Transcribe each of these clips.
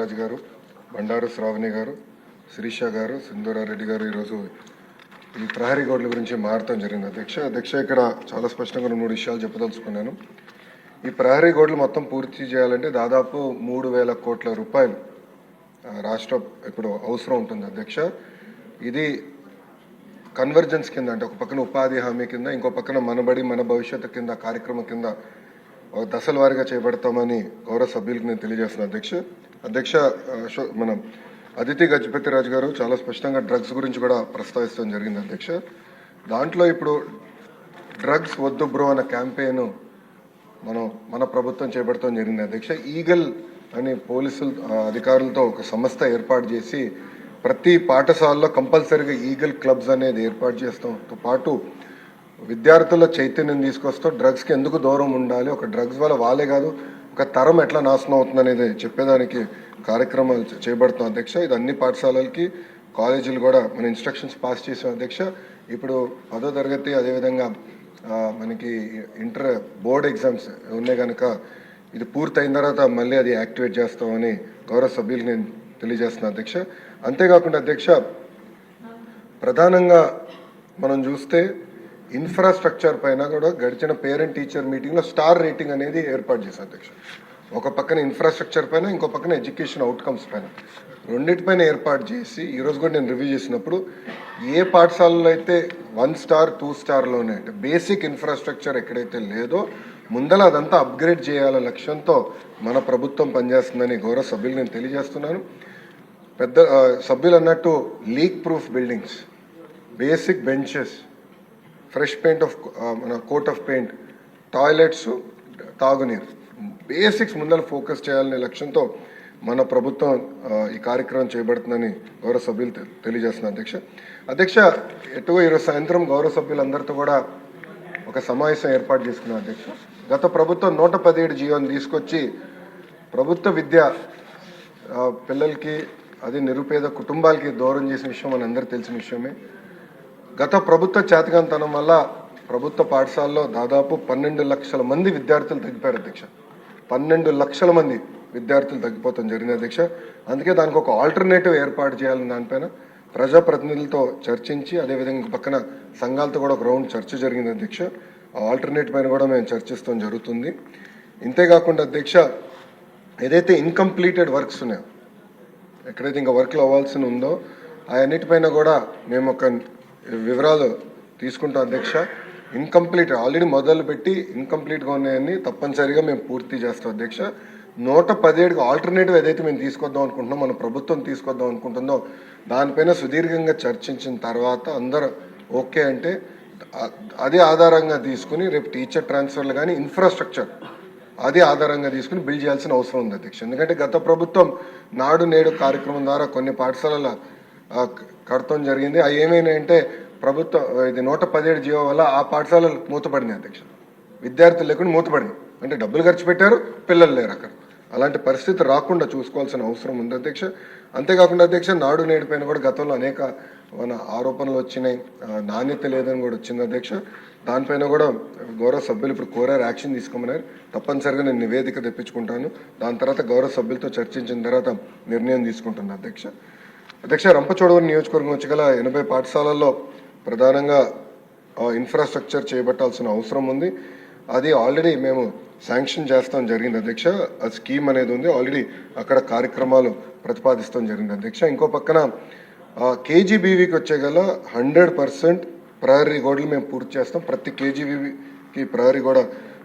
రాజు గారు బండారు శ్రావణి గారు శిరీష గారు సింధూరారెడ్డి గారు ఈరోజు ఈ ప్రహరీ గోడ్ల గురించి మారటం జరిగింది. అధ్యక్ష అధ్యక్ష ఇక్కడ చాలా స్పష్టంగా రెండు మూడు విషయాలు చెప్పదలుచుకున్నాను. ఈ ప్రహరీ గోడ్లు మొత్తం పూర్తి చేయాలంటే దాదాపు మూడు వేల కోట్ల రూపాయలు రాష్ట్ర ఇప్పుడు అవసరం ఉంటుంది అధ్యక్ష. ఇది కన్వర్జెన్స్ కింద అంటే ఒక పక్కన ఉపాధి హామీ కింద ఇంకో పక్కన మనబడి మన భవిష్యత్తు కింద కార్యక్రమం కింద ఒక దశల వారీగా చేపడతామని గౌరవ సభ్యులకు నేను తెలియజేస్తున్నాను అధ్యక్ష. అధ్యక్ష మన అదితి గజపతి రాజు గారు చాలా స్పష్టంగా డ్రగ్స్ గురించి కూడా ప్రస్తావించడం జరిగింది అధ్యక్ష. దాంట్లో ఇప్పుడు డ్రగ్స్ వద్దు బ్రో అన్న క్యాంపెయిన్ మనం మన ప్రభుత్వం చేపడతాం జరిగింది అధ్యక్ష. ఈగల్ అని పోలీసులు అధికారులతో ఒక సంస్థ ఏర్పాటు చేసి ప్రతి పాఠశాలలో కంపల్సరీగా ఈగల్ క్లబ్స్ అనేది ఏర్పాటు చేస్తాంతో పాటు విద్యార్థుల చైతన్యం తీసుకొస్తూ. డ్రగ్స్కి ఎందుకు దూరం ఉండాలి? ఒక డ్రగ్స్ వల్ల వాళ్ళే కాదు ఒక తరం ఎట్లా నాశనం అవుతుంది అనేది చెప్పేదానికి కార్యక్రమాలు చే- చేపడుతున్నాం అధ్యక్ష. ఇది అన్ని పాఠశాలలకి కాలేజీలు కూడా మన ఇన్స్ట్రక్షన్స్ పాస్ చేసాం అధ్యక్ష. ఇప్పుడు పదో తరగతి అదేవిధంగా మనకి ఇంటర్ బోర్డ్ ఎగ్జామ్స్ ఉన్నాయి కనుక ఇది పూర్తయిన తర్వాత మళ్ళీ అది యాక్టివేట్ చేస్తామని గౌరవ సభ్యులు నేను తెలియజేస్తున్నా అధ్యక్ష. అంతేకాకుండా అధ్యక్ష ప్రధానంగా మనం చూస్తే ఇన్ఫ్రాస్ట్రక్చర్ పైన కూడా గడిచిన పేరెంట్ టీచర్ మీటింగ్లో స్టార్ రేటింగ్ అనేది ఏర్పాటు చేశారు అధ్యక్ష. ఒక పక్కన ఇన్ఫ్రాస్ట్రక్చర్ పైన ఇంకో పక్కన ఎడ్యుకేషన్ అవుట్కమ్స్ పైన. రెండింటిపైన ఏర్పాటు చేసి ఈరోజు కూడా నేను రివ్యూ చేసినప్పుడు ఏ పాఠశాలలో అయితే వన్ స్టార్ టూ స్టార్లోనే అంటే బేసిక్ ఇన్ఫ్రాస్ట్రక్చర్ ఎక్కడైతే లేదో ముందల అదంతా అప్గ్రేడ్ చేయాల లక్ష్యంతో మన ప్రభుత్వం పనిచేస్తుందని గౌరవ సభ్యులు నేను తెలియజేస్తున్నాను. పెద్ద సభ్యులు అన్నట్టు leak proof buildings basic benches fresh paint of మన కోట్ ఆఫ్ పెయింట్ టాయిలెట్స్ తాగునీరు. బేసిక్స్ ముందర ఫోకస్ చేయాలనే లక్ష్యంతో మన ప్రభుత్వం ఈ కార్యక్రమం చేపడుతుందని గౌరవ సభ్యులు తె- తెలియజేస్తున్నారు అధ్యక్ష. అధ్యక్ష ఎటువో ఈరోజు సాయంత్రం గౌరవ సభ్యులందరితో కూడా ఒక సమావేశం ఏర్పాటు చేసుకున్నాం అధ్యక్ష. గత ప్రభుత్వం నూట పదిహేడు జీవోని తీసుకొచ్చి ప్రభుత్వ విద్య పిల్లలకి అది నిరుపేద కుటుంబాలకి దూరం చేసిన విషయం మనందరూ తెలిసిన విషయమే. గత ప్రభుత్వ చేతకాంతనం వల్ల ప్రభుత్వ పాఠశాలలో దాదాపు పన్నెండు లక్షల మంది విద్యార్థులు తగ్గిపోయారు అధ్యక్ష. పన్నెండు లక్షల మంది విద్యార్థులు తగ్గిపోతాం జరిగింది అధ్యక్ష. అందుకే దానికి ఒక ఆల్టర్నేటివ్ ఏర్పాటు చేయాలని దానిపైన ప్రజాప్రతినిధులతో చర్చించి అదేవిధంగా పక్కన సంఘాలతో కూడా ఒక రౌండ్ చర్చ జరిగింది అధ్యక్ష. ఆ ఆల్టర్నేట్ పైన కూడా మేము చర్చిస్తాం జరుగుతుంది. ఇంతేకాకుండా అధ్యక్ష ఏదైతే ఇన్కంప్లీటెడ్ వర్క్స్ ఉన్నాయో ఎక్కడైతే ఇంకా వర్క్లు అవ్వాల్సి ఉందో అవన్నిటిపైన కూడా మేము ఒక వివరాలు తీసుకుంటాం అధ్యక్ష. ఇన్కంప్లీట్ ఆల్రెడీ మొదలు పెట్టి ఇన్కంప్లీట్గా ఉన్నాయని తప్పనిసరిగా మేము పూర్తి చేస్తాం అధ్యక్ష. నూట పదిహేడుకి ఆల్టర్నేటివ్ ఏదైతే మేము తీసుకొద్దాం అనుకుంటున్నాం మన ప్రభుత్వం తీసుకొద్దాం అనుకుంటుందో దానిపైన సుదీర్ఘంగా చర్చించిన తర్వాత అందరూ ఓకే అంటే అదే ఆధారంగా తీసుకుని రేపు టీచర్ ట్రాన్స్ఫర్లు కానీ ఇన్ఫ్రాస్ట్రక్చర్ అది ఆధారంగా తీసుకుని బిల్డ్ చేయాల్సిన అవసరం ఉంది అధ్యక్ష. ఎందుకంటే గత ప్రభుత్వం నాడు నేడు కార్యక్రమం ద్వారా కొన్ని పాఠశాలల కడతం జరిగింది. అవి ఏమైనాయంటే ప్రభుత్వం ఇది నూట పదిహేడు జీవో వల్ల ఆ పాఠశాలలు మూతపడినాయి అధ్యక్ష. విద్యార్థులు లేకుండా మూతపడినాయి. అంటే డబ్బులు ఖర్చు పెట్టారు పిల్లలు లేరు అక్కడ. అలాంటి పరిస్థితి రాకుండా చూసుకోవాల్సిన అవసరం ఉంది అధ్యక్ష. అంతేకాకుండా అధ్యక్ష నాడు నేడిపైన కూడా గతంలో అనేక మన ఆరోపణలు వచ్చినాయి. నాణ్యత లేదని కూడా వచ్చింది అధ్యక్ష. దానిపైన కూడా గౌరవ సభ్యులు ఇప్పుడు కోరారు యాక్షన్ తీసుకోమన్నారు. తప్పనిసరిగా నేను నివేదిక తెప్పించుకుంటాను. దాని తర్వాత గౌరవ సభ్యులతో చర్చించిన తర్వాత నిర్ణయం తీసుకుంటున్నాను అధ్యక్ష. అధ్యక్ష రంపచోడవరం నియోజకవర్గం వచ్చి గల ఎనభై పాఠశాలల్లో ప్రధానంగా ఇన్ఫ్రాస్ట్రక్చర్ చేపట్టాల్సిన అవసరం ఉంది. అది ఆల్రెడీ మేము శాంక్షన్ చేస్తాం జరిగింది అధ్యక్ష. ఆ స్కీమ్ అనేది ఉంది. ఆల్రెడీ అక్కడ కార్యక్రమాలు ప్రతిపాదిస్తాం జరిగింది అధ్యక్ష. ఇంకో పక్కన కేజీబీవీకి వచ్చే గల హండ్రెడ్ పర్సెంట్ ప్రహరీ గోడలు మేము పూర్తి చేస్తాం. ప్రతి కేజీబీవీకి ప్రహరీ గోడ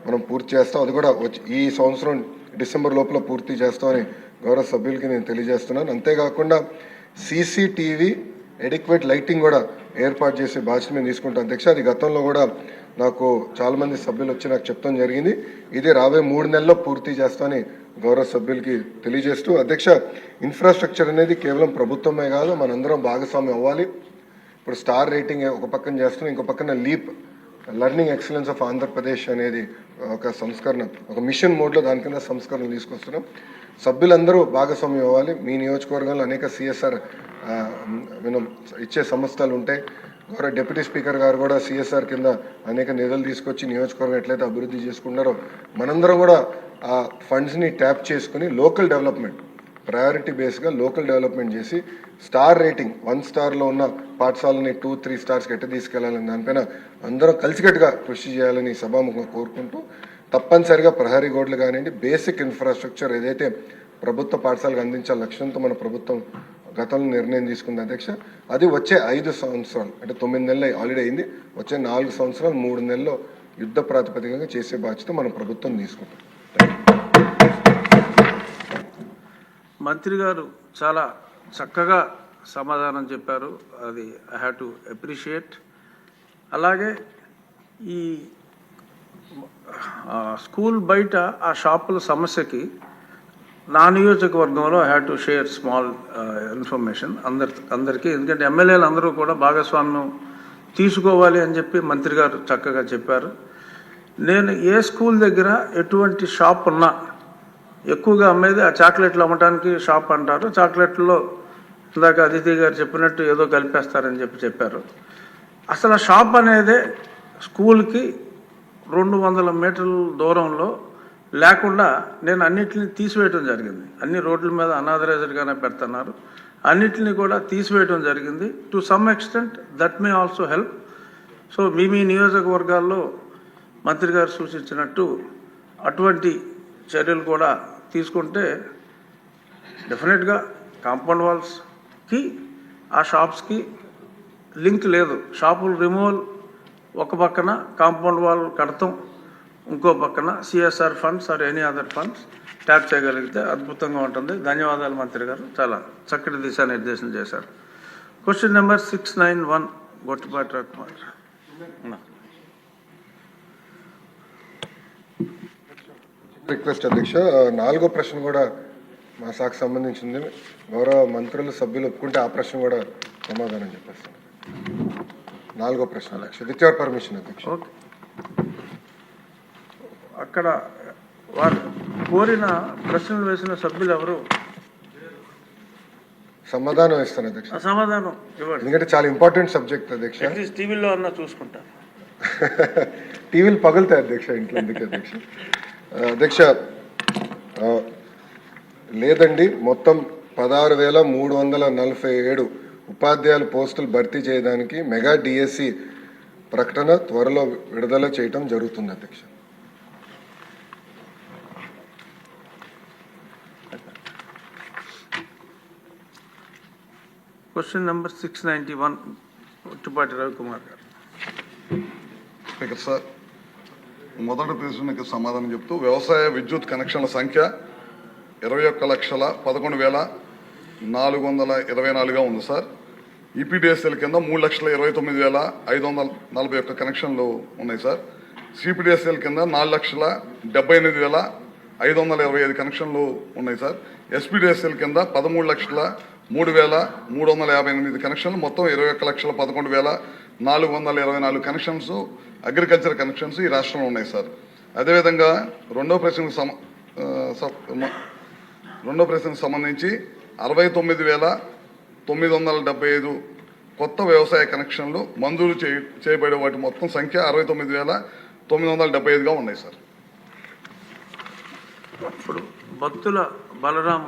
మనం పూర్తి చేస్తాం. అది కూడా వచ్చి ఈ సంవత్సరం డిసెంబర్ లోపల పూర్తి చేస్తామని గౌరవ సభ్యులకి నేను తెలియజేస్తున్నాను. అంతేకాకుండా సీసీటీవీ ఎడిక్వేట్ లైటింగ్ కూడా ఏర్పాటు చేసే బాధ్యత మేము తీసుకుంటాం అధ్యక్ష. అది గతంలో కూడా నాకు చాలా మంది సభ్యులు వచ్చి నాకు చెప్తాం జరిగింది. ఇది రాబోయే మూడు నెలల్లో పూర్తి చేస్తామని గౌరవ సభ్యులకి తెలియజేస్తూ అధ్యక్ష ఇన్ఫ్రాస్ట్రక్చర్ అనేది కేవలం ప్రభుత్వమే కాదు మనందరం భాగస్వామ్యం అవ్వాలి. ఇప్పుడు స్టార్ రేటింగ్ ఒక పక్కన చేస్తున్నాం ఇంకో పక్కన LEAP learning excellence of Andhra Pradesh అనేది ఒక సంస్కరణ ఒక మిషన్ మోడ్లో దాని కింద సంస్కరణలు తీసుకొస్తున్నాం. సభ్యులందరూ భాగస్వామ్యం అవ్వాలి. మీ నియోజకవర్గంలో అనేక సిఎస్ఆర్ మనం ఇచ్చే సంస్థలు ఉంటాయి. గౌరవ డిప్యూటీ స్పీకర్ గారు కూడా సిఎస్ఆర్ కింద అనేక నిధులు తీసుకొచ్చి నియోజకవర్గం ఎట్లయితే అభివృద్ధి చేసుకున్నారో మనందరం కూడా ఆ ఫండ్స్ని ట్యాప్ చేసుకుని లోకల్ డెవలప్మెంట్ ప్రయారిటీ బేస్గా లోకల్ డెవలప్మెంట్ చేసి స్టార్ రేటింగ్ వన్ స్టార్లో ఉన్న పాఠశాలని టూ త్రీ స్టార్స్కి ఎట్ట తీసుకెళ్ళాలని దానిపైన అందరం కలిసికట్టుగా కృషి చేయాలని సభాముఖంగా కోరుకుంటూ తప్పనిసరిగా ప్రహరీ గోడలు కానివ్వండి బేసిక్ ఇన్ఫ్రాస్ట్రక్చర్ ఏదైతే ప్రభుత్వ పాఠశాలకు అందించే లక్ష్యంతో మన ప్రభుత్వం గతంలో నిర్ణయం తీసుకుంది అధ్యక్ష అది వచ్చే ఐదు సంవత్సరాలు అంటే తొమ్మిది నెలలు ఆల్రెడీ అయింది వచ్చే నాలుగు సంవత్సరాలు మూడు నెలల్లో యుద్ధ ప్రాతిపదికగా చేసే బాధ్యత మన ప్రభుత్వం తీసుకుంటాం మంత్రి గారు చాలా చక్కగా సమాధానం చెప్పారు. అది ఐ హ్యావ్ టు అప్రిషియేట్ అలాగే ఈ స్కూల్ బయట ఆ షాపుల సమస్యకి నా నియోజకవర్గంలో I have to share small information అందరి అందరికీ. ఎందుకంటే ఎమ్మెల్యేలు అందరూ కూడా భాగస్వామ్యం తీసుకోవాలి అని చెప్పి మంత్రి గారు చక్కగా చెప్పారు. నేను ఏ స్కూల్ దగ్గర ఎటువంటి షాప్ ఉన్నా ఎక్కువగా అమ్మేది ఆ చాక్లెట్లు అమ్మటానికి షాప్ అంటారు. చాక్లెట్లో ఇందాక అదితి గారు చెప్పినట్టు ఏదో కలిపేస్తారని చెప్పి చెప్పారు. అసలు ఆ షాప్ అనేది స్కూల్కి రెండు వందల మీటర్ల దూరంలో లేకుండా నేను అన్నిటిని తీసివేయటం జరిగింది. అన్ని రోడ్ల మీద అనాథరైజ్డ్గానే పెడుతున్నారు. అన్నిటిని కూడా తీసివేయటం జరిగింది. To some extent that may also help. So మీ మీ నియోజకవర్గాల్లో మంత్రి గారు సూచించినట్టు అటువంటి చర్యలు కూడా తీసుకుంటే డెఫినెట్గా కాంపౌండ్ వాల్స్కి ఆ షాప్స్కి లింక్ లేదు. షాపులు రిమూవల్ ఒక పక్కన కాంపౌండ్ వాల్ కడతాం ఇంకో పక్కన CSR funds or any other funds tap చేయగలిగితే అద్భుతంగా ఉంటుంది. ధన్యవాదాలు మంత్రి గారు. చాలా చక్కటి దిశానిర్దేశం చేశారు. Question number six nine one Gottipati రత్నార్ request అధ్యక్ష నాలుగో ప్రశ్న కూడా మా శాఖకు సంబంధించింది. గౌరవ మంత్రులు సభ్యులు ఒప్పుకుంటే ఆ ప్రశ్న కూడా సమాధానం చెప్పేస్తాను. నాలుగో ప్రశ్న అధ్యక్ష విత్ యువర్ పర్మిషన్ అధ్యక్ష. అక్కడ వారు కోరిన ప్రశ్నలు వేసిన సభ్యులు ఎవరు? సమాధానం ఇస్తాను అధ్యక్ష. సమాధానం ఇవ్వండి. ఎందుకంటే చాలా ఇంపార్టెంట్ సబ్జెక్ట్ అధ్యక్ష. టీవీలో అన్నా చూసుకుంటారు టీవీలు పగులుతాయి అధ్యక్ష ఇంట్లో ఎందుకు అధ్యక్ష? అధ్యక్ష లేదండి మొత్తం పదహారు వేల మూడు వందల నలభై ఏడు ఉపాధ్యాయుల పోస్టులు భర్తీ చేయడానికి మెగా డిఎస్సి ప్రకటన త్వరలో విడుదల చేయటం జరుగుతుంది అధ్యక్ష. Question number six ninety one Uttupati Ravikumar garu speaker sir మొదటి ప్రశ్నకి సమాధానం చెప్తూ వ్యవసాయ విద్యుత్ కనెక్షన్ల సంఖ్య ఇరవై ఒక్క లక్షల పదకొండు వేల నాలుగు వందల ఇరవై నాలుగుగా ఉంది సార్. ఈపీడిఎస్ఎల్ కింద మూడు లక్షల ఇరవై తొమ్మిది వేల ఐదు వందల నలభై ఒక్క కనెక్షన్లు ఉన్నాయి సార్. సిపిడిఎస్ఎల్ కింద నాలుగు లక్షల డెబ్బై ఎనిమిది వేల ఐదు వందల ఇరవై ఐదు కనెక్షన్లు ఉన్నాయి సార్. ఎస్పీడిఎస్ఎల్ కింద పదమూడు లక్షల మూడు వేల మూడు వందల యాభై ఎనిమిది కనెక్షన్లు మొత్తం ఇరవై ఒక్క లక్షల పదకొండు వేల నాలుగు వందల ఇరవై నాలుగు కనెక్షన్స్ అగ్రికల్చర్ కనెక్షన్స్ ఈ రాష్ట్రంలో ఉన్నాయి సార్. అదేవిధంగా రెండో ప్రశ్నకు సమ రెండో ప్రశ్నకు సంబంధించి అరవై తొమ్మిది వేల తొమ్మిది వందల డెబ్బై ఐదు కొత్త వ్యవసాయ కనెక్షన్లు మంజూరు చేయ చేయబడే వాటి మొత్తం సంఖ్య అరవై తొమ్మిది వేల తొమ్మిది వందల డెబ్బై ఐదుగా ఉన్నాయి సార్. ఇప్పుడు భక్తుల బలరాం